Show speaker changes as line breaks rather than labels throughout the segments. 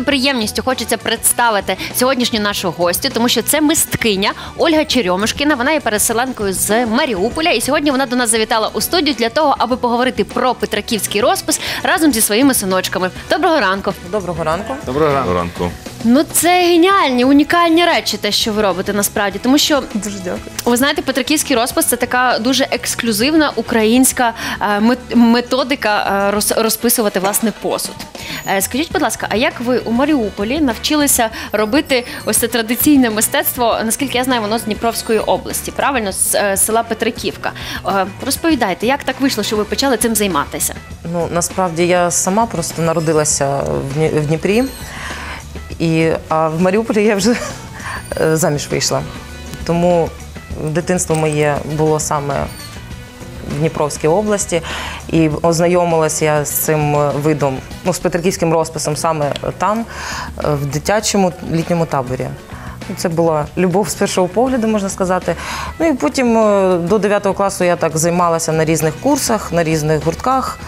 великою приємністю хочеться представити сьогоднішню нашу гостю, тому що це мисткиня Ольга Черемушкіна. Вона є переселенкою з Маріуполя, і сьогодні вона до нас завітала у студію для того, аби поговорити про петраківський розпис разом зі своїми синочками. Доброго ранку.
Доброго ранку.
Доброго ранку.
Ну це геніальні, унікальні речі, те, що ви робите насправді, тому що
Дуже дякую.
ви знаєте, Петриківський розпис це така дуже ексклюзивна українська е, мет- методика е, роз- розписувати власне посуд. Е, Скажіть, будь ласка, а як ви у Маріуполі навчилися робити ось це традиційне мистецтво? Наскільки я знаю, воно з Дніпровської області, правильно з е, села Петриківка. Е, Розповідайте, як так вийшло, що ви почали цим займатися?
Ну насправді я сама просто народилася в Дні- в Дніпрі, і, а в Маріуполі я вже е, заміж вийшла. Тому дитинство моє було саме в Дніпровській області, і ознайомилася я з цим видом, ну, з петриківським розписом саме там, в дитячому літньому таборі. Це була любов з першого погляду, можна сказати. Ну і потім е, до 9 класу я так займалася на різних курсах, на різних гуртках.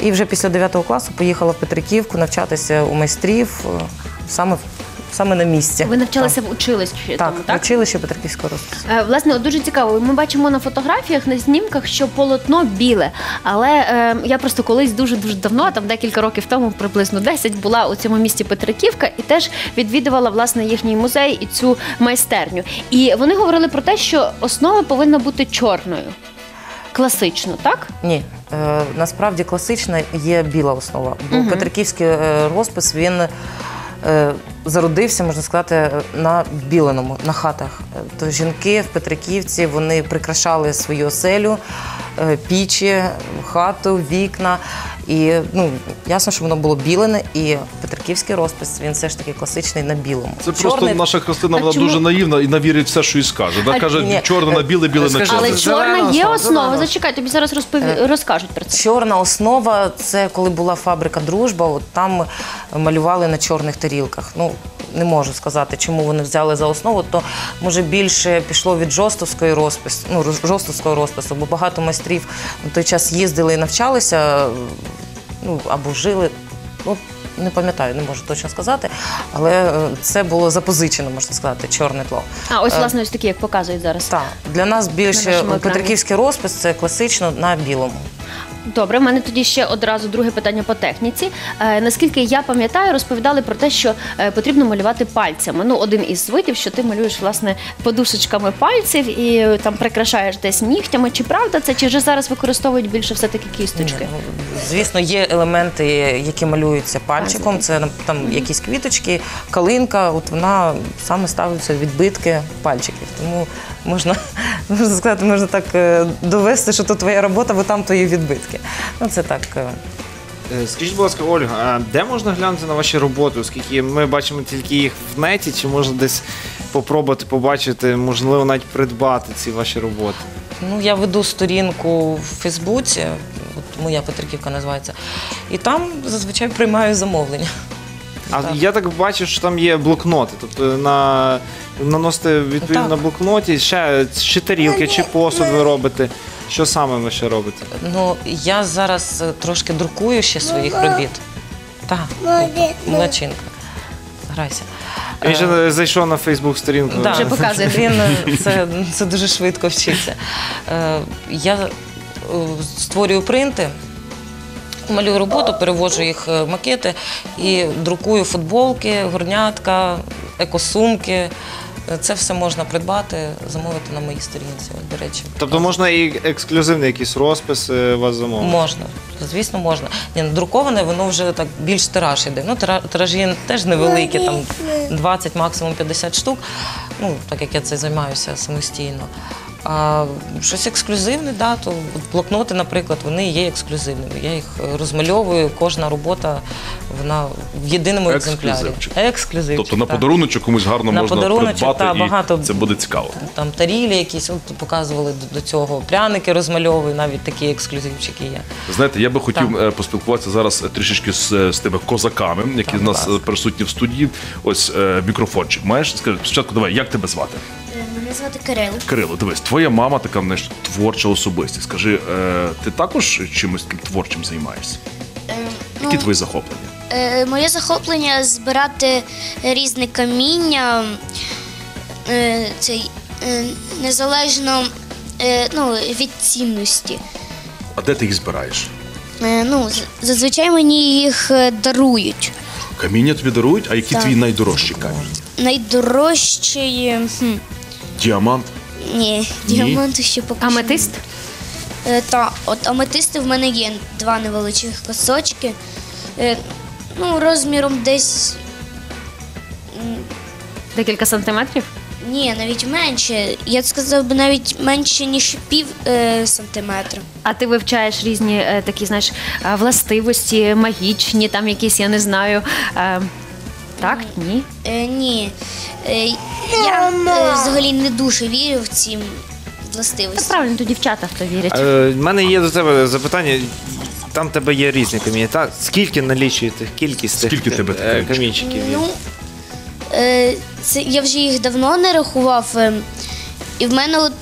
І вже після 9 класу поїхала в Петриківку навчатися у майстрів е, саме, саме на місці.
Ви навчалися в училищі
Так,
тому,
в
так?
училищі Петриківського розпису.
Е, Власне, от дуже цікаво. Ми бачимо на фотографіях, на знімках, що полотно біле. Але е, я просто колись дуже дуже давно, там декілька років тому, приблизно 10, була у цьому місті Петриківка і теж відвідувала власне їхній музей і цю майстерню. І вони говорили про те, що основа повинна бути чорною. Класично, так?
Ні, е, насправді класична є біла основа. Бо Петриківський е, розпис він зародився, можна сказати, на біленому, на хатах. Е, То жінки в Петриківці вони прикрашали свою оселю, е, пічі, хату, вікна. І ну, ясно, що воно було білене, і Петриківський розпис він все ж таки класичний на білому.
Це просто
Чорний-
наша Христина
А
вона
чому-
дуже наївна і навірить все, що їй скаже. Вона
А,
каже,
ні.
чорне на біле, біле на
Скажи,
чорне.
Але чорна
зелена
є
основа,
основа.
зелена.
Зачекай, тобі зараз розпові... розкажуть про це.
Чорна основа це коли була фабрика Дружба. От там малювали на чорних тарілках. Ну не можу сказати, чому вони взяли за основу. То може більше пішло від жостовської розпису, ну роз- жостовського розпису, бо багато майстрів на той час їздили і навчалися, ну або жили. Ну не пам'ятаю, не можу точно сказати, але е, це було запозичено, можна сказати, чорне тло.
А ось власне ось такі, як показують зараз.
Так, для нас більше
на
петриківський розпис це класично на білому.
Добре, в мене тоді ще одразу друге питання по техніці. Е, наскільки я пам'ятаю, розповідали про те, що е, потрібно малювати пальцями. Ну, один із видів, що ти малюєш власне подушечками пальців і е, там прикрашаєш десь нігтями. Чи правда це, чи вже зараз використовують більше все таки кісточки?
Ні, ну, Звісно, є елементи, які малюються пальчиком. Це там якісь квіточки, калинка. От вона саме ставиться відбитки пальчиків. Тому можна, можна сказати, можна так е, довести, що то твоя робота, бо там твої відбитки. Ну це так. е,
Е, Скажіть, будь ласка, Ольга, а де можна глянути на ваші роботи? Оскільки ми бачимо тільки їх в неті, чи можна десь попробувати побачити, можливо, навіть придбати ці ваші роботи?
Ну, я веду сторінку в Фейсбуці, от моя Петриківка називається, і там зазвичай приймаю замовлення.
А
Так.
я так бачу, що там є блокноти. Тобто на наносите відповідно
Так.
на блокноті ще чи тарілки, чи посуд ви робите. Що саме ви ще робите?
Ну, я зараз е, трошки друкую ще своїх робіт. Так, млечинка. Грайся.
Він же зайшов на Фейсбук сторінку.
Да,
Вже показує.
Він е, це, це дуже швидко вчиться. Е, Я е, створюю принти, малюю роботу, переводжу їх е, макети і друкую футболки, горнятка, екосумки. Е, Це все можна придбати, замовити на моїй сторінці. До речі,
Тобто можна і ексклюзивний якийсь розпис е, у вас замовити?
Можна, звісно, можна. Ні, ну, друковане, воно вже так більш тираж іде. Ну, тира- тиражі теж невеликі, там 20, максимум 50 штук. Ну, так як я це займаюся самостійно. А щось ексклюзивне, да, то от блокноти, наприклад, вони є ексклюзивними. Я їх е, розмальовую, кожна робота вона в єдиному екземплярі.
Ексклюзивчик.
Ексклюзивчик.
Тобто на
так.
подаруночок комусь гарно
На
можна
подаруночок,
придбати
та,
і
багато.
це буде цікаво.
Там тарілі якісь, от показували до, до цього. Пряники розмальовую, навіть такі ексклюзивчики є.
Знаєте, я би хотів
Так.
е, поспілкуватися зараз е, трішечки з, е, з тими козаками, які
Так,
в нас
будь
е, присутні в студії. Ось е, мікрофончик. Маєш? Скажи, спочатку давай, як тебе звати?
Звати Кирило.
Кирило, дивись, твоя мама така знаєш, творча особистість. Скажи, е, ти також чимось таким творчим займаєшся?
Е,
Які
ну,
твої захоплення?
Е, моє захоплення збирати різне каміння. Е, цей, е, незалежно е, ну, від цінності.
А де ти їх збираєш?
Е, ну, з- зазвичай мені їх е, дарують.
Каміння тобі дарують, а який
Так.
твій найдорожчий камінь?
Найдорожчий. е, Хм,
Діамант.
ні, діаманту ще поки що
Аметист?
Е, Та, от аметисти в мене є два невеличких косочки. Е, ну, розміром десь.
Декілька сантиметрів?
Ні, навіть менше. Я б сказав би навіть менше, ніж пів е, сантиметра.
А ти вивчаєш різні е, такі, знаєш, е, властивості, магічні, там якісь, я не знаю. Е, так, ні.
Е, ні. Е, я е, взагалі не дуже вірю в ці властивості.
правильно, то дівчата в то вірять.
Е, в мене є до тебе запитання. Там в тебе є різні каміння. Так? Скільки налічує тих кількість тих
Скільки тебе
е,
камінчиків?
камінчиків? є?
Ну, е, це, я вже їх давно не рахував. е, і в мене от.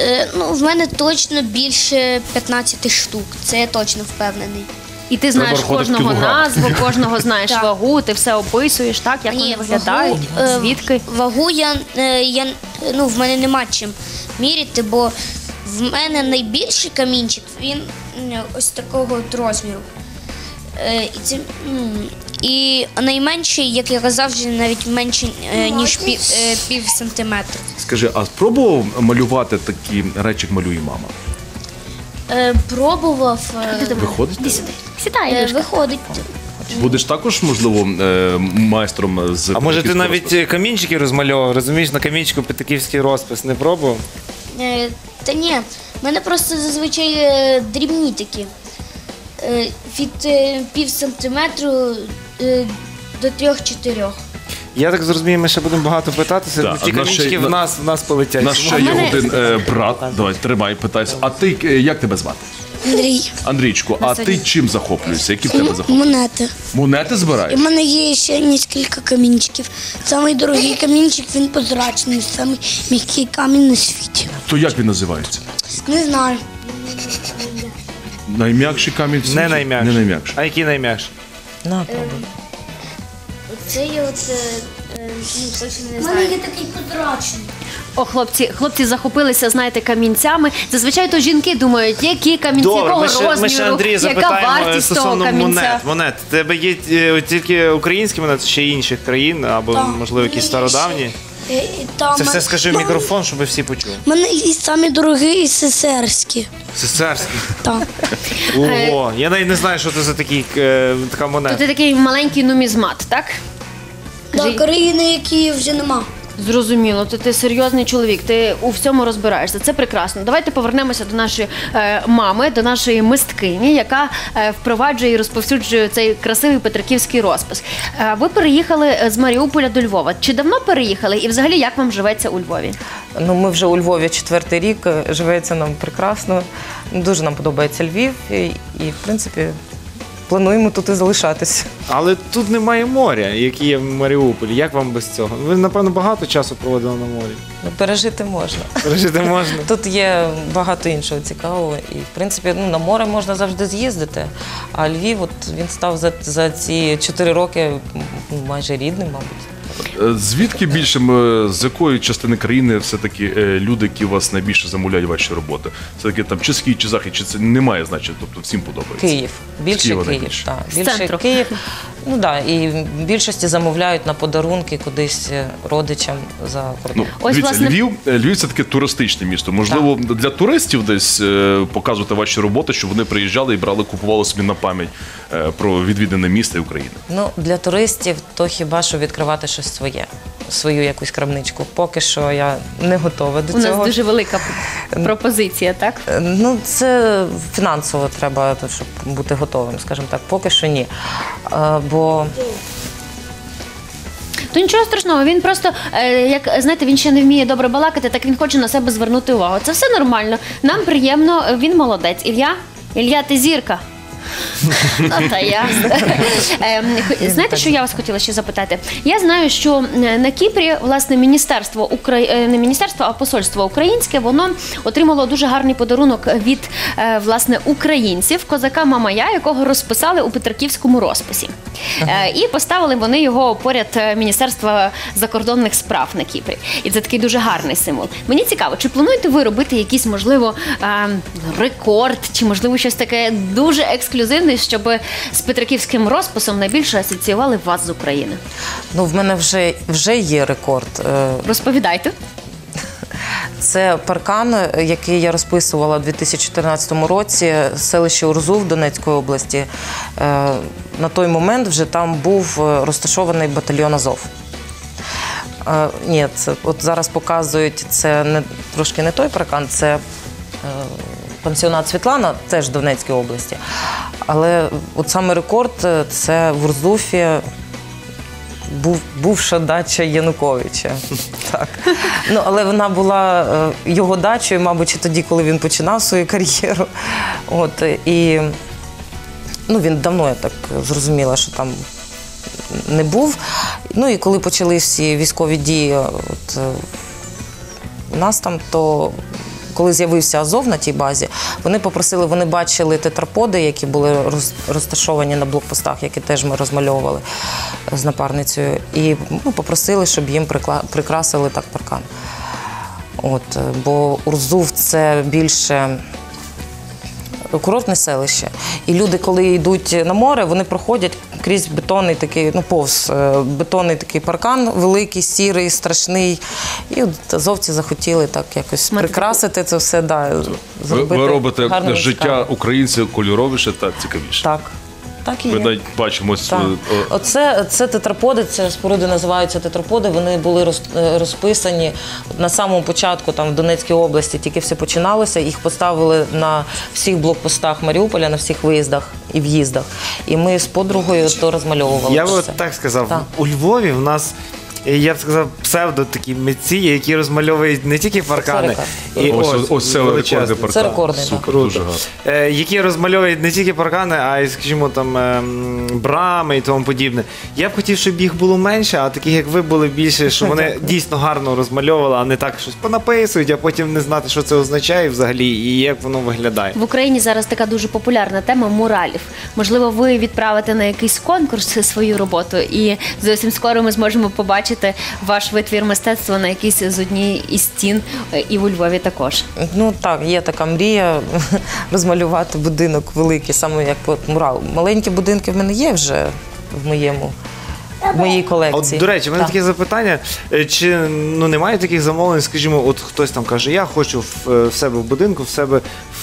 е, Ну, в мене точно більше 15 штук, це я точно впевнений.
І ти знаєш
в
кожного назву, кожного знаєш
Так.
вагу, ти все описуєш, так, як
Ні,
вони виглядають,
вагу, е,
звідки.
Вагу я, е, я ну, в мене нема чим міряти, бо в мене найбільший камінчик, він м, ось такого от розміру. Е, І, це, м, і найменший, як я казав, вже навіть менше, е, ніж пів, е, пів сантиметра.
Скажи, а спробував малювати такі речі, як малює мама?
Е, Пробував. е,
Виходить?
Іди сюди. Сідай,
е,
Ілюшка.
Виходить.
Будеш також, можливо, е, майстром з
А може ти навіть е, камінчики розмальовував, розумієш, на камінчику петиківський розпис не пробував?
Е, Та ні, в мене просто зазвичай е, дрібні такі. Е, Від е, пів сантиметру е, до трьох-чотирьох.
Я так зрозумію, ми ще будемо багато питатися.
Так,
бо
а нас
камінчики
ще-
в нас, в нас полетять.
У нас ще є
мене-
один е, брат. Давай, тримай, питайся. А ти е, як тебе звати?
Андрій,
Андрійчку, а ти чим захоплюєшся? Які в тебе захоплення?
монети.
Монети
І в мене є ще кілька камінчиків. Самий дорогий камінчик, він прозрачний, самий м'який камінь на світі.
То як він називається?
Не знаю.
Найм'якший камінь в світі?
Не найм'якший.
Не найм'якший.
А який найм'якший?
На, пробуй.
Це я от, е, е, ну, точно не
У мене
знаю.
є такий прозрачний.
О, хлопці, хлопці захопилися, знаєте, камінцями. Зазвичай то жінки думають, які камінці,
Добре,
якого
ми ще,
розміру,
ми ще Андрія
яка
запитаємо
вартість того
стосовно
камінця.
монет. Монет. В Тебе є е, тільки українські монети, ще інших країн, або
Так.
можливо якісь стародавні.
е, і там
Це все скажи в мікрофон, щоб всі почули.
У мене і самі дорогі, і сесерські.
Сесарські.
Так.
Ого, я навіть не знаю, що це за такі, е, така
То
монета.
ти такий маленький нумізмат, так?
До
Кажи-
країни, які вже нема.
Зрозуміло, то ти серйозний чоловік, ти у всьому розбираєшся. Це прекрасно. Давайте повернемося до нашої е, мами, до нашої мисткині, яка е, впроваджує і розповсюджує цей красивий петриківський розпис. Е, ви переїхали е, з Маріуполя до Львова. Чи давно переїхали? І взагалі як вам живеться у Львові?
Ну, ми вже у Львові четвертий рік, е, живеться нам прекрасно. Дуже нам подобається Львів і, і в принципі, плануємо тут і залишатися.
Але тут немає моря, яке є в Маріуполі. Як вам без цього? Ви, напевно, багато часу проводили на морі.
Ну, пережити можна.
Пережити можна.
Тут є багато іншого цікавого, і в принципі ну, на море можна завжди з'їздити. А Львів, от він став за, за ці чотири роки майже рідним, мабуть.
Е, Звідки більше з якої частини країни все-таки е, люди, які вас найбільше замовляють ваші роботи? Все таки там чи схід, чи захід, чи це не має значення, тобто всім подобається.
Київ. Більше
Києва
Київ. Так, більше
центру.
Київ. Ну да, і в більшості замовляють на подарунки кудись е, родичам за кордон.
Ну,
Ось, власне-
Львів, е, Львів це таке туристичне місто. Можливо, для туристів десь е, показувати ваші роботи, щоб вони приїжджали і брали, купували собі на пам'ять е, про відвідане місто і України.
Ну, для туристів то хіба що відкривати щось своє, свою якусь крамничку. Поки що я не готова до
У
цього.
нас дуже велика пропозиція, так?
Е, Ну, це фінансово треба, щоб бути готовим, скажімо так. Поки що ні. Е, Бо
То нічого страшного, він просто, е, як знаєте, він ще не вміє добре балакати, так він хоче на себе звернути увагу. Це все нормально. Нам приємно, він молодець. Ілля? Ілля, ти зірка. Ну, та ясно. Ем, Знаєте, що я вас хотіла ще запитати? Я знаю, що на Кіпрі власне міністерство Укра... е, не міністерство, а посольство українське воно отримало дуже гарний подарунок від е, власне українців, козака Мамая, якого розписали у Петриківському розписі. Е, І поставили вони його поряд Міністерства закордонних справ на Кіпрі. І це такий дуже гарний символ. Мені цікаво, чи плануєте ви робити якийсь, можливо, е, рекорд, чи можливо щось таке дуже ексклюзивне, щоб з Петриківським розписом найбільше асоціювали вас з України?
Ну, в мене вже, вже є рекорд. Е,
Розповідайте.
Це паркан, який я розписувала у 2014 році, селище Урзув Донецької області. Е, На той момент вже там був е, розташований батальйон Азов. Ні, це от зараз показують це не трошки не той паркан, це пансіонат Світлана, теж в Донецькій області. Але от саме рекорд е, це в Урзуфі був, бувша дача Януковича. Так. Ну, але вона була е, його дачею, мабуть, тоді, коли він починав свою кар'єру. От, і ну, він давно, я так зрозуміла, що там не був. Ну і коли почали всі військові дії от, е, у нас там, то коли з'явився Азов на тій базі, вони попросили, вони бачили тетраподи, які були роз- розташовані на блокпостах, які теж ми розмальовували з напарницею, і ну, попросили, щоб їм прикрасили так паркан. От, е, бо Урзув це більше курортне селище. І люди, коли йдуть на море, вони проходять крізь бетонний такий, ну повз е, бетонний такий паркан, великий, сірий, страшний. І от азовці захотіли так якось
Мати
прикрасити це все. Да,
Ви,
зробити
ви робите
гарно
життя українців кольоровіше та цікавіше.
Так. Так і
Ми
є.
навіть бачимо
Так.
е, е,
Оце це тетраподи, це споруди називаються тетраподи. Вони були е, розписані на самому початку, там в Донецькій області, тільки все починалося. Їх поставили на всіх блокпостах Маріуполя, на всіх виїздах і в'їздах. І ми з подругою то розмальовували.
Я би так сказав,
Так.
у Львові в нас. Я б сказав, псевдо такі митці, які розмальовують не тільки паркани, і
ось, ось, ось це
величезний.
рекордний паркан.
Це рекордний, так.
Супер, дуже гарно.
Е, які розмальовують не тільки паркани, а й, скажімо, там ем, брами і тому подібне. Я б хотів, щоб їх було менше, а таких, як ви, були більше, щоб вони дійсно гарно розмальовували, а не так щось понаписують, а потім не знати, що це означає взагалі і як воно виглядає.
В Україні зараз така дуже популярна тема муралів. Можливо, ви відправите на якийсь конкурс свою роботу, і зовсім скоро ми зможемо побачити ваш витвір мистецтва на якійсь з однієї із стін е, і у Львові також.
Ну так, є така мрія розмалювати будинок великий, саме як от мурал. Маленькі будинки в мене є вже в моєму. В моїй колекції.
От, до речі, в мене
Так.
таке запитання: Е, чи ну немає таких замовлень, скажімо, от хтось там каже, я хочу в, е, в себе в будинку, в себе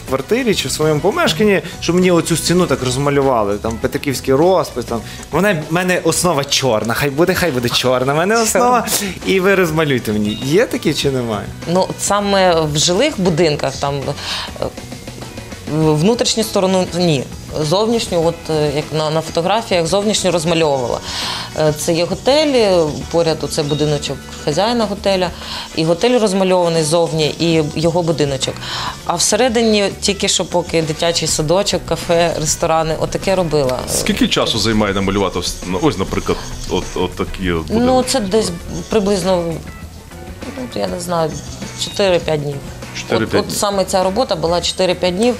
квартирі чи в своєму помешканні, щоб мені оцю стіну так розмалювали. Там петриківський розпис, там вона в мене основа чорна. Хай буде, хай буде чорна. в мене основа, і ви розмалюйте мені. Є такі чи немає?
Ну, саме в жилих будинках там е, внутрішню сторону ні. Зовнішню, от е, як на, на фотографіях, зовнішню розмальовувала. Е, Це є готелі, поряд це будиночок хазяїна готеля, і готель розмальований зовні, і його будиночок. А всередині тільки що поки дитячий садочок, кафе, ресторани, отаке робила.
Скільки часу займає намалювати ось, ну, наприклад, от, от такі от
Ну, це десь приблизно, ну, я не знаю, 4-5 днів.
4-5
от, от саме ця робота була 4-5 днів.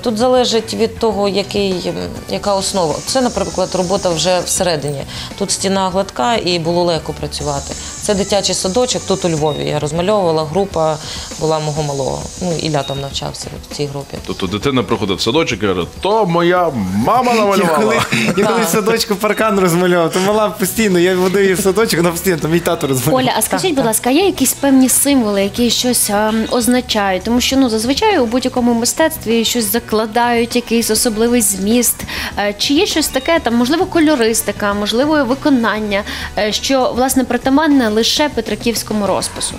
Тут залежить від того, який, яка основа. Це, наприклад, робота вже всередині. Тут стіна гладка і було легко працювати. Це дитячий садочок, тут у Львові. Я розмальовувала, група була мого малого. Ну, Ілля там навчався в цій групі.
Тобто дитина приходить в садочок і каже, то моя мама намалювала.
я коли в садочку паркан розмальовував, то мала постійно, я водив її в садочок, вона постійно, то мій тато розмалював.
Оля, а скажіть, будь ласка, є якісь певні символи, які щось ем, означають? Тому що ну зазвичай у будь-якому мистецтві щось закладають, якийсь особливий зміст. Е, Чи є щось таке, там можливо кольористика, можливо, виконання, е, що власне притаманне лише Петриківському розпису?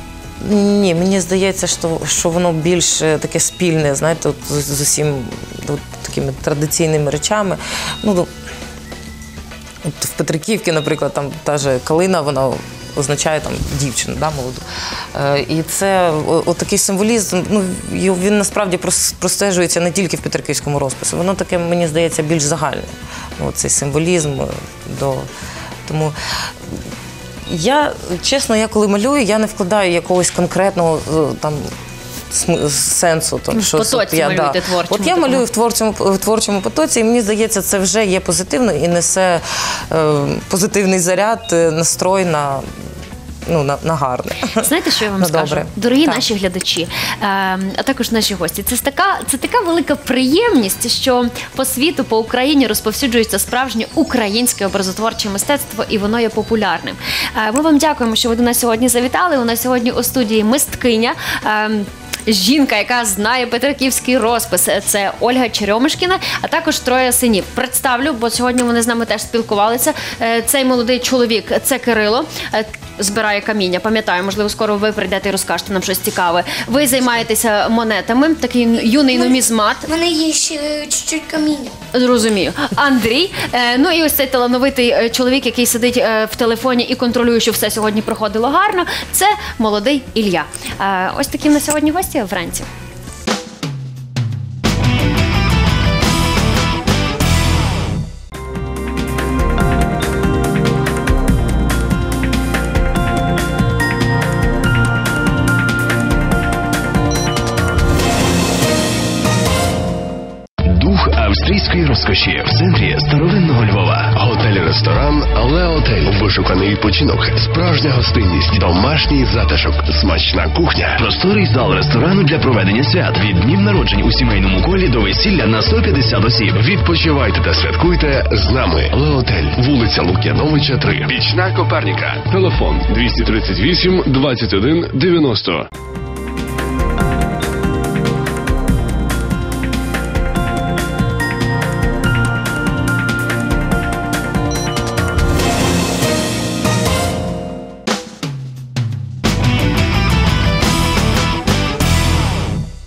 Ні, мені здається, що, що воно більш е, таке спільне, знаєте, от з, з усім от, такими традиційними речами. Ну, от в Петриківці, наприклад, там та же калина, вона означає там дівчину, да, молоду. Е, І це отакий символізм. Ну він насправді простежується не тільки в Петриківському розписі. Воно таке, мені здається, більш загальне. Ну, цей символізм е, до тому. Я чесно, я коли малюю, я не вкладаю якогось конкретного е, там. Сенсу, там,
в
щось
потоці
я,
малюєте творчому
От я малюю в творчому, в творчому потоці, і мені здається, це вже є позитивно і несе е, позитивний заряд, е, настрой на, ну, на, на гарне.
Знаєте, що я вам
Ну,
скажу?
добре.
Дорогі
Так.
наші глядачі, е, а також наші гості. Це така, це така велика приємність, що по світу, по Україні розповсюджується справжнє українське образотворче мистецтво, і воно є популярним. Е, Ми вам дякуємо, що ви до нас сьогодні завітали. У нас сьогодні у студії мисткиня. е, Жінка, яка знає петриківський розпис, це Ольга Черемишкіна, а також троє синів. Представлю, бо сьогодні вони з нами теж спілкувалися. Е, Цей молодий чоловік це Кирило. Е, Збирає каміння. Пам'ятаю, можливо, скоро ви прийдете і розкажете нам щось цікаве. Ви займаєтеся монетами, такий юний нумізмат.
У мене є ще чуть-чуть каміння.
Зрозумію. Андрій. Е, ну і ось цей талановитий е, чоловік, який сидить е, в телефоні і контролює, що все сьогодні проходило гарно. Це молодий Ілля. Е, ось такі на сьогодні гості вранці.
Розкоші в центрі старовинного Львова. Готель-ресторан Леотель. Вишуканий відпочинок, справжня гостинність, домашній затишок, смачна кухня, просторий зал ресторану для проведення свят. Від днів народжень у сімейному колі до весілля на 150 осіб. Відпочивайте та святкуйте з нами. Леотель, вулиця Лук'яновича, 3. Пічна Коперніка. Телефон 238 21 90.